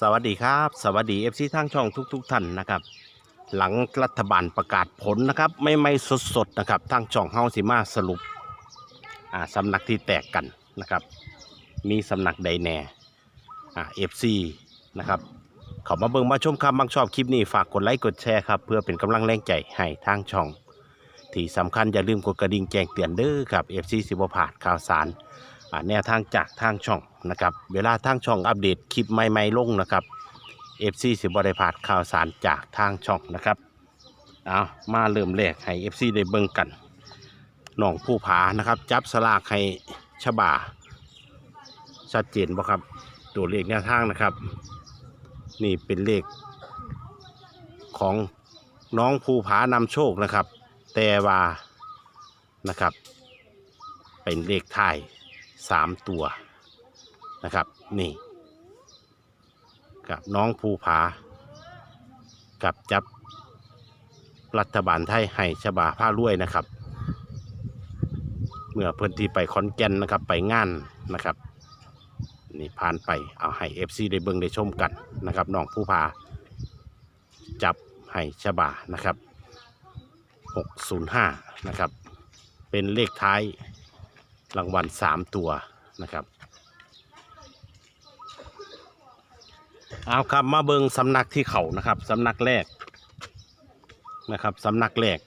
สวัสดีครับ สวัสดีเอฟซีทางช่องทุก ๆ ท่านนะครับ หลังรัฐบาลประกาศผลนะครับ ไม่ไม่สดๆนะครับทางช่องเฮาสิมาสรุปอ่าสำนักที่แตกกันนะครับ มีสำนักใดแน่อ่าเอฟซีนะครับขามาเบิ่งมาชมครับางชอบคลิปนี้ฝากกดไลค์กดแชร์ครับ เพื่อเป็นกำลังแรงใจให้ทางช่อง ที่สำคัญอย่าลืมกดกระดิ่งแจ้งเตือนเด้อครับ FC สิบพลาดข่าวสาร แนวทางจากทางช่องนะครับ เวลาทางช่องอัปเดตคลิปใหม่ๆลงนะครับ FC สิบได้พาดข่าวสารจากทางช่องนะครับเอามาเริ่มแรกให้ FC ได้เบิ่งกันน้องผู้ผานะครับ จับสลากให้ฉบาชัดเจนบ่ครับ ตัวเลขแนวทางนะครับ นี่เป็นเลขของน้องภูผานำโชคนะครับ แต่ว่านะครับ เป็นเลขไทย สามตัวนะครับ นี่ กับน้องภูผา กับจับรัฐบาลไทยให้ฉบาผ้ารวยนะครับ เมื่อเพื้นที่ไปขอนแก่นนะครับไปงานนะครับนี่ผ่านไปเอาให้เอฟซีได้เบิ่งได้ชมกันนะครับน้องภูผาจับให้ฉบานะครับ 605 นะครับ เป็นเลขท้าย รางวัล3ตัวนะครับเอาครับมาเบิงสำนักที่เขานะครับสำนักแรกนะครับสำนักแรก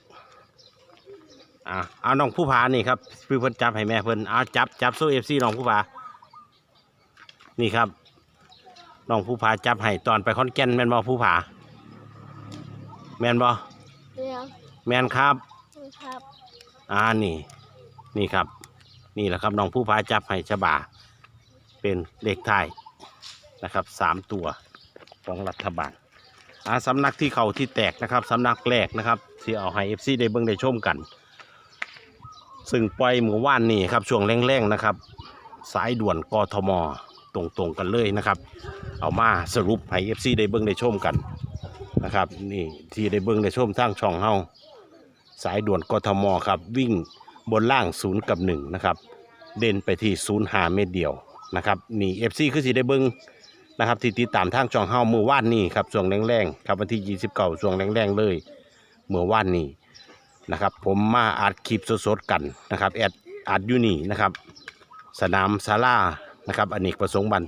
อ่าเอาน้องผู้พานี่ครับพี่เพิ่นจับให้แม่เพิ่นเอาจับจับโซ่เอฟซีน้องผู้พานี่ครับน้องผู้พาจับให้ตอนไปคอนแก่นแม่นบ่ผู้พาแม่นบ่เดี๋ยวแม่นครับครับ อ่านี่ นี่ครับ นี่แหละครับน้องผู้พาจับให้ฉบา เป็นเลขท้ายนะครับสามตัวของรัฐบาลอาสำนักที่เขาที่แตกนะครับสำนักแรกนะครับที่เอาให้เอฟซีได้เบิ่งได้ชมกัน ซึ่งปล่อยหมู่ว่านนี่ครับช่วงแรงๆนะครับ สายด่วนกทมตรงๆกันเลยนะครับ เอามาสรุปให้เอฟซีได้เบิ่งได้ชมกันนะครับนี่ที่ได้เบิ่งได้ชมทางช่องเฮาสายด่วนกทมครับวิ่งบนล่างศูนย์กับหนึ่งนะครับ เด่นไปที่ศูนย์หาเมตรเดียวนะครับนี่เอฟซีคือสีได้เบิ้งนะครับที่ติดตามทางช่องเฮาเมื่อวานนี้ครับช่วงแรงๆครับวันที่29ช่วงแรงๆเลยเมื่อวานนี้นะครับ ผมมาอัดคลิปสดๆกันนะครับแอดอัดอยู่นี่นะครับ สนามศาลานะครับอเนกประสงค์บัน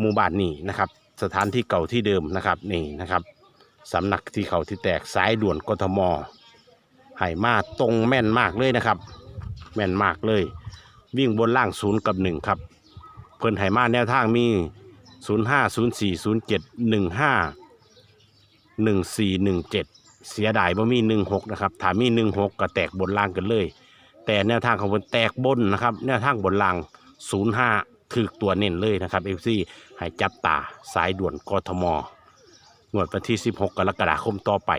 หมู่บ้านนี่นะครับ สถานที่เก่าที่เดิมนะครับนี่นะครับสำนักที่เขาที่แตกสายด่วนกทมให้มาตรงแม่นมากเลยนะครับ แม่นมากเลย วิ่งบนล่างศูนย์กับหนึ่งครับ เพิ่นไหมาแนวทางมีศูนย์ห้าศูนย์สี่ศูนย์เจ็ดหนึ่งห้าหนึ่งสี่หนึ่งเจ็ดเสียดายบ่มีหนึ่งหกนะครับถามมีหนึ่งหกก็แตกบนล่างกันเลย แต่แนวทางของเพิ่นแตกบนนะครับ แนวทางบนล่างศูนย์ห้าคือตัวเน้นเลยนะครับเอฟซีให้จับตาสายด่วนกทมงวดวันที่ 16 กรกฎาคมต่อไป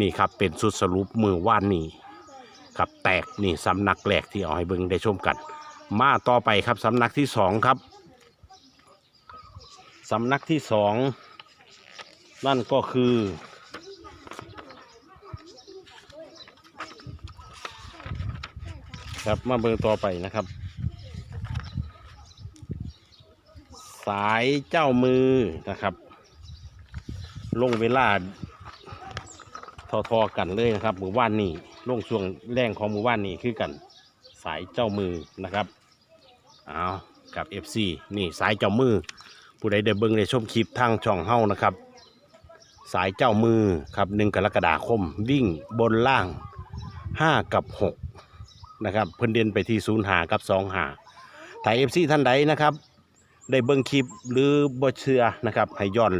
นี่ครับเป็นสุดสรุปมือว่านนี่ครับแตกนี่สำนักแรกที่เอาให้เบิ่งได้ชมกัน มาต่อไปครับสำนักที่สองครับสำนักที่สองนั่นก็คือ ครับมาเบิ่งต่อไปนะครับ สายเจ้ามือนะครับ ลงเวลาทอๆกันเลยนะครับหมู่บ้านนี่ลงช่วงแรงของหมู่บ้านนี่คือกัน สายเจ้ามือนะครับเอากับ FC นี่สายเจ้ามือ ผู้ใดได้เบิ่งได้ชมคลิปทางช่องเฮานะครับ สายเจ้ามือครับหนึ่งกรกฎาคม วิ่งบนล่าง 5 กับ 6 นะครับ เพิ่นเด่นไปที่ศูนย์หากับสองหาถ่าย FC ท่านใดนะครับ ได้เบิ่งคลิปหรือบ่เชื่อนะครับให้ย้อน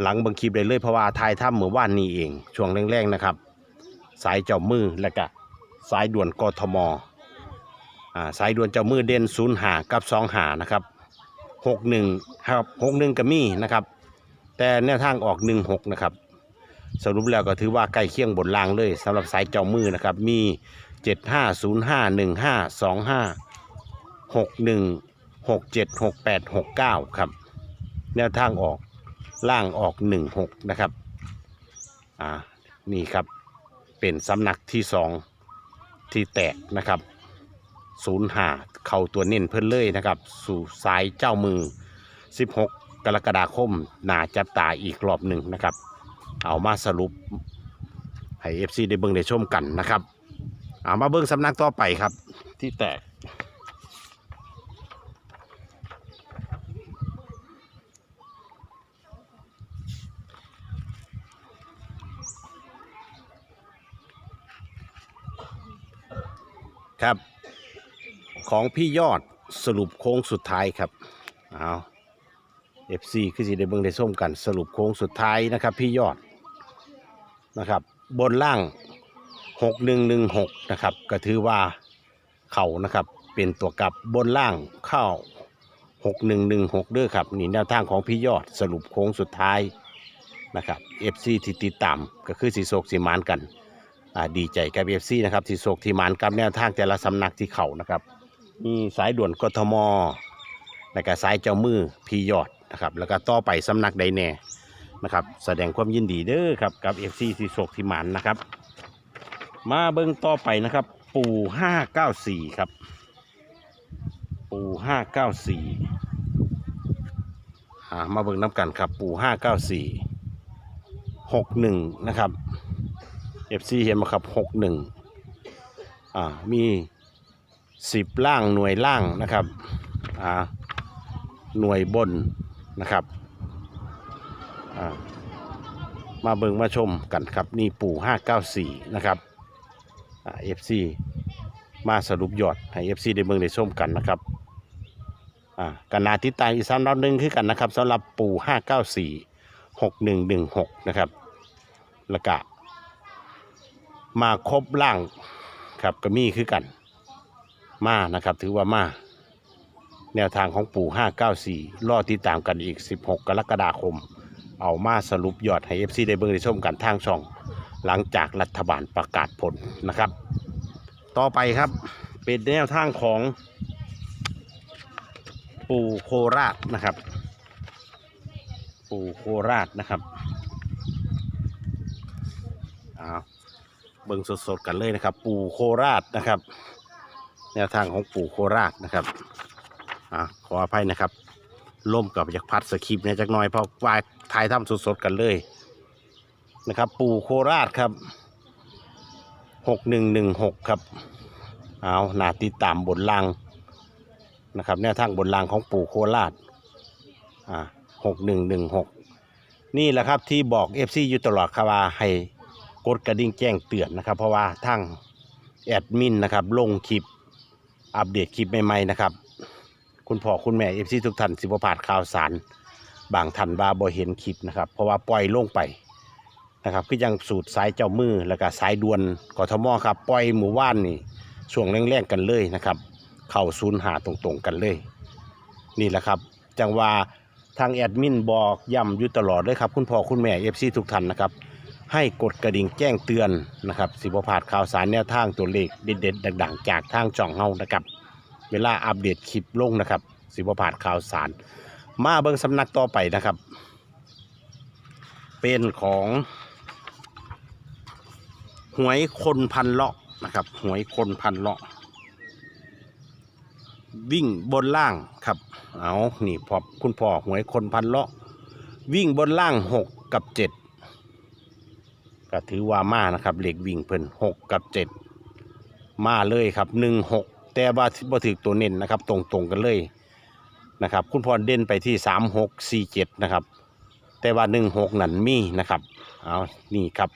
หลังเบางคลิปได้เลยเพราะว่าทายถ้ำเมื่อวานนี้เอง ช่วงแรงๆนะครับ สายเจ้ามือและก็สายด่วนกทม สายด่วนเจ้ามือเด่นศูนย์หากับสองหานะครับหกหนึ่งครับหกหนึ่งก็มีนะครับ แต่แนวทางออกหนึ่งหกนะครับสรุปแล้วก็ถือว่าใกล้เคียงบนรางเลยสำหรับสายเจ้ามือนะครับ มีเจ็ดห้าศูนย์ห้าหนึ่งห้าสองห้าหกหนึ่งหกเจ็ดหกแปดหกเก้าครับ แนวทางออกล่างออกหนึ่งหกนะครับ อ่า นี่ครับ เป็นสำนักที่สองที่แตกนะครับ ศูนย์หาเข้าตัวเน้นเพิ่นเลยนะครับ สู่สายเจ้ามือ 16 กรกฎาคมนาจับตาอีกรอบหนึ่งนะครับ เอามาสรุป ให้เอฟซีได้เบิ่งได้ชมกันนะครับ เอามาเบิ่งสำนักต่อไปครับ ที่แตก ครับ ของพี่ยอดสรุปโค้งสุดท้ายครับเอา FC คือสิได้เบิ่งได้ส้มกันสรุปโค้งสุดท้ายนะครับ พี่ยอดนะครับ บนล่าง6116นะครับก็ถือว่าเข่านะครับ เป็นตัวกลับบนล่างเข้า6116เด้อครับนี่แนวทางของพี่ยอดสรุปโค้งสุดท้ายนะครับ FC ที่ติดตามก็คือสีโศกสีมานกันดีใจกับ FC นะครับสีโศกที่มานกับแนวทางแต่ละสำนักที่เขานะครับ มีสายด่วนกทม แล้วก็สายเจ้ามือพี่ยอดนะครับ แล้วก็ต่อไปสำนักใดแน่นะครับ แสดงความยินดีเด้อครับกับ FC สีโศกที่มานนะครับ มาเบิ่งต่อไปนะครับ ปู่ห้าเก้าสี่ครับ ปู่ห้าเก้าสี่ามาเบิ่งน้ำกันครับ ปู่ห้าเก้าสี่หกหนึ่งนะครับ FC เห็นไหมครับหกหนึ่งอ่ามี สิบล่างหน่วยล่างนะครับอ่าหน่วยบนนะครับอ่ามาเบิ่งมาชมกันครับ นี่ปู่ห้าเก้าสี่นะครับเอฟซีมาสรุปยอดให้เอฟซีได้เบิ่งได้ชมกันนะครับอ่ากันนาติตาอีกสามรอบหนึ่งคือกันนะครับสำหรับปู่ห้าเก้าสี่หกหนึ่งหนึ่งหกนะครับล้วก็มาครบล่างครับก็มีคือกัน มานะครับ ถือว่ามาแนวทางของปู่ห้าเก้าสี่รอติดตามกันอีกสิบหกกรกฎาคม เอามาสรุปยอดให้เอฟซีได้เบิ่งได้ชมกันทางช่อง หลังจากรัฐบาลประกาศผลนะครับ ต่อไปครับ เป็นแนวทางของ ปู่โคราชนะครับ ปู่โคราชนะครับเอาเบิ่งสดๆกันเลยนะครับ ปู่โคราชนะครับ แนวทางของปู่โคราชนะครับอ่าขออภัยนะครับล่มกับอยากพัดสคริปต์เนี่ยจักหน่อยเพราะว่าถ่ายทำสดๆกันเลยนะครับ ปู่โคราชครับหกหนึ่งหนึ่งหกครับเอาหนาติดตามบนล่างนะครับแนวทางบนล่างของปู่โคราชอ่าหกหนึ่งหนึ่งหกนี่แหละครับที่บอกเอฟซีอยู่ตลอดครับว่าให้กดกระดิ่งแจ้งเตือนนะครับ เพราะว่าทั้งแอดมินนะครับลงคลิป อัปเดตคลิปใหม่ๆนะครับ คุณพ่อคุณแม่เอฟซีทุกท่านสิบพลาดข่าวสาร บางท่านบาบ่เห็นคลิปนะครับ เพราะว่าปล่อยลงไปนะครับคือยังสูตรสายเจ้ามือแล้วก็สายด่วนกทมครับปล่อยหมู่บ้านนี่ช่วงแรงๆกันเลยนะครับ เข้าศูนย์หาตรงๆกันเลย นี่แหละครับ จังว่าทางแอดมินบอกย้ำอยู่ตลอดเลยครับ คุณพ่อคุณแม่เอฟซีทุกท่านนะครับ ให้กดกระดิ่งแจ้งเตือนนะครับสิบพลาดข่าวสารแนวทางตัวเลขเด็ดๆดังๆ จากทางจ่องเฮานะครับ เวลาอัปเดตคลิปลงนะครับ สิบพลาดข่าวสาร มาเบิ่งสำนักต่อไปนะครับ เป็นของหวยคนพันเลาะนะครับหวยคนพันเลาะ วิ่งบนล่างครับเอานี่พอคุณพ่อหวยคนพันเลาะ วิ่งบนล่างหกกับเจ็ด ก็ถือว่ามานะครับเหล็กวิ่งเพิ่นหกกับเจ็ดมาเลยครับหนึ่งหกแต่ว่าบ่ถือตัวเน้นนะครับ ตรงๆกันเลยนะครับ คุณพ่อเด่นไปที่สามหกสี่เจ็ดนะครับ แต่ว่าหนึ่งหกนั่นมีนะครับเอานี่ครับ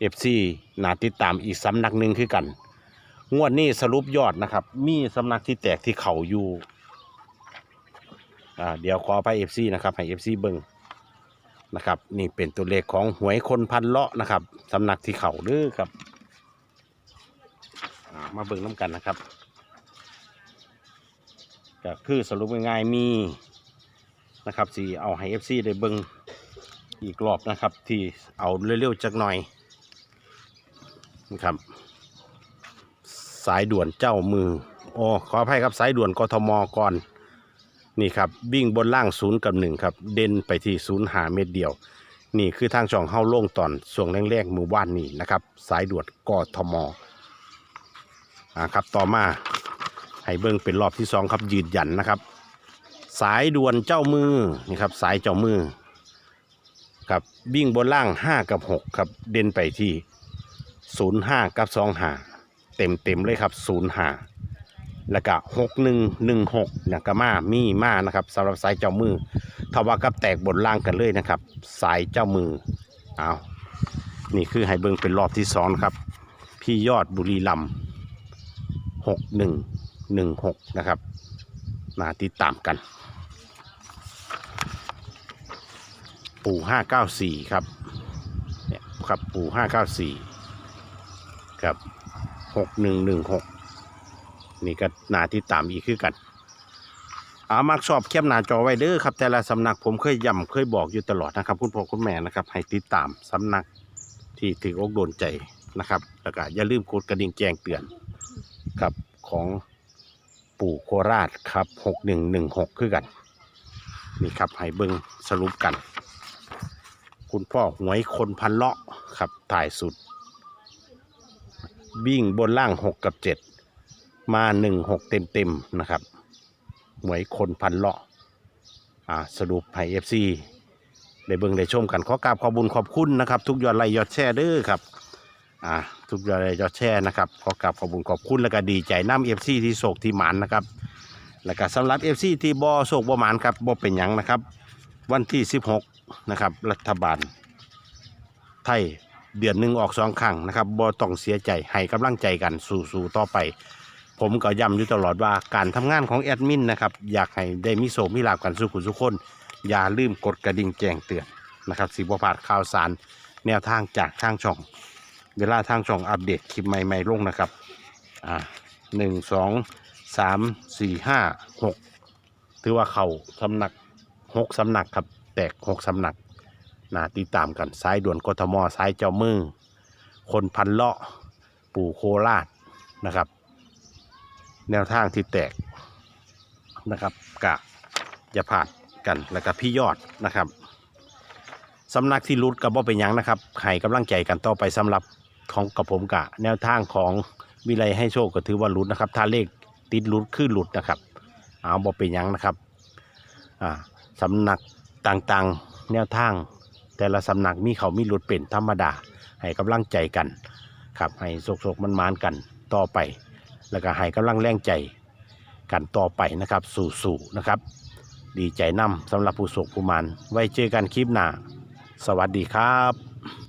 เอฟซีนาติดตามอีกสำนักหนึ่งคือกัน งวดนี้สรุปยอดนะครับ มีสำนักที่แตกที่เขาอยู่อ่าเดี๋ยวขอไปเอฟซีนะครับให้เอฟซีเบิ้ง นะครับ นี่เป็นตัวเลขของหวยคนพันเลาะนะครับสำนักที่เขาเด้อครับมาเบิ้งน้ำกันนะครับก็คือสรุปง่ายๆมีนะครับสีเอาให้เอฟซีได้เบิ้งอีกรอบนะครับ ที่เอาเร็วๆจักหน่อยนะครับ สายด่วนเจ้ามือโอ้ขออภัยครับสายด่วนกทมก่อน นี่ครับวิ่งบนล่างศูนย์กับหนึ่งครับเด่นไปที่ศูนย์หาเม็ดเดียว นี่คือทางช่องเฮาโล่งตอนช่วงแรกๆหมู่บ้านนี่นะครับ สายด่วนกทมอ่าครับต่อมาให้เบิ้งเป็นรอบที่สองครับยืนยันนะครับ สายด่วนเจ้ามือนี่ครับสายเจ้ามือครับวิ่งบนล่าง 5 กับ 6 ครับ เด่นไปที่ 05 กับ 25 เต็มเต็มๆเลยครับ 05 แล้วก็6116นะก็มามีมานะครับสำหรับสายเจ้ามือถ้าว่ากับแตกบนล่างกันเลยนะครับ สายเจ้ามือเอานี่คือให้เบิงเป็นรอบที่สองครับ พี่ยอดบุรีลำ6116นะครับมาติดตามกัน ปู่ห้าเก้าสี่ครับเนี่ยครับปู่ห้าเก้าสี่ครับหกหนึ่งหนึ่งหก นี่ก็นาติดตามอีกคือกันอามักชอบเข้มหน้าจอไว้เด้อครับ แต่ละสำนักผมเคยย้ำเคยบอกอยู่ตลอดนะครับ คุณพ่อคุณแม่นะครับ ให้ติดตามสำนักที่ถืออกโดนใจนะครับ แล้วก็อย่าลืมกดกระดิ่งแจ้งเตือนครับของปู่โคราชครับหกหนึ่งหนึ่งหกคือกัน นี่ครับให้เบิ้งสรุปกัน คุณพ่อหวยคนพันเลาะครับถ่ายสุดวิ่งบนล่างหกกับเจ็ด มาหนึ่งหกเต็มเต็มนะครับหวยคนพันเลาะอ่าสรุปให้เอฟซีได้เบิ่งได้ชมกันขอกราบขอบุญขอบคุณนะครับ ทุกยอดไลค์ยอดแชร์เด้อครับอ่าทุกยอดไลค์ยอดแชร์นะครับขอกราบขอบุญขอบคุณแล้วก็ดีใจน้ำเอฟซีที่โศกที่หมานนะครับแล้วก็สำหรับเอฟซีที่บอโศกบอหมานครับบอเป็นหยังนะครับ วันที่16นะครับรัฐบาล ไทยเดือนหนึ่งออกสองครั้งนะครับบอต้องเสียใจให้กำลังใจกันสู่ๆต่อไป ผมก็ย้ำอยู่ตลอดว่าการทำงานของแอดมินนะครับอยากให้ได้มีโศมีลาบกันสุขุสุขคนอย่าลืมกดกระดิ่งแจ้งเตือนนะครับสิบวพลาดข่าวสารแนวทางจากทางช่อง เวลาทางช่องอัปเดตคลิปใหม่ๆลงนะครับอ่าหนึ่งสองสามสี่ห้าหกถือว่าเข่าสำนักหกสำนักครับแตกหกสำนักนาติดตามกันสายด่วนกทมสายเจ้ามือ คนพันเลาะปู่โคราชนะครับ แนวทางที่แตกนะครับกะอย่าพลาดกันแล้วก็พี่ยอดนะครับสำนักที่รุดกับบ่เป็นยังนะครับให้กำลังใจกันต่อไปสำหรับของกับผมกะ แนวทางของวิไลให้โชคก็ถือว่ารุดนะครับ ถ้าเลขติดรุดคือหลุดนะครับเอาบ่เป็นยังนะครับอ่าสำนักต่างๆ แนวทาง แต่ละสำนักมีเขามีรุดเป็นธรรมดา ให้กำลังใจกันครับให้โศกๆมันมานกันต่อไป แล้วก็ให้กำลังแรงใจกันต่อไปนะครับสู่ๆนะครับ ดีใจนำสำหรับผู้สุขผู้มันไว้เจอกันคลิปหน้า สวัสดีครับ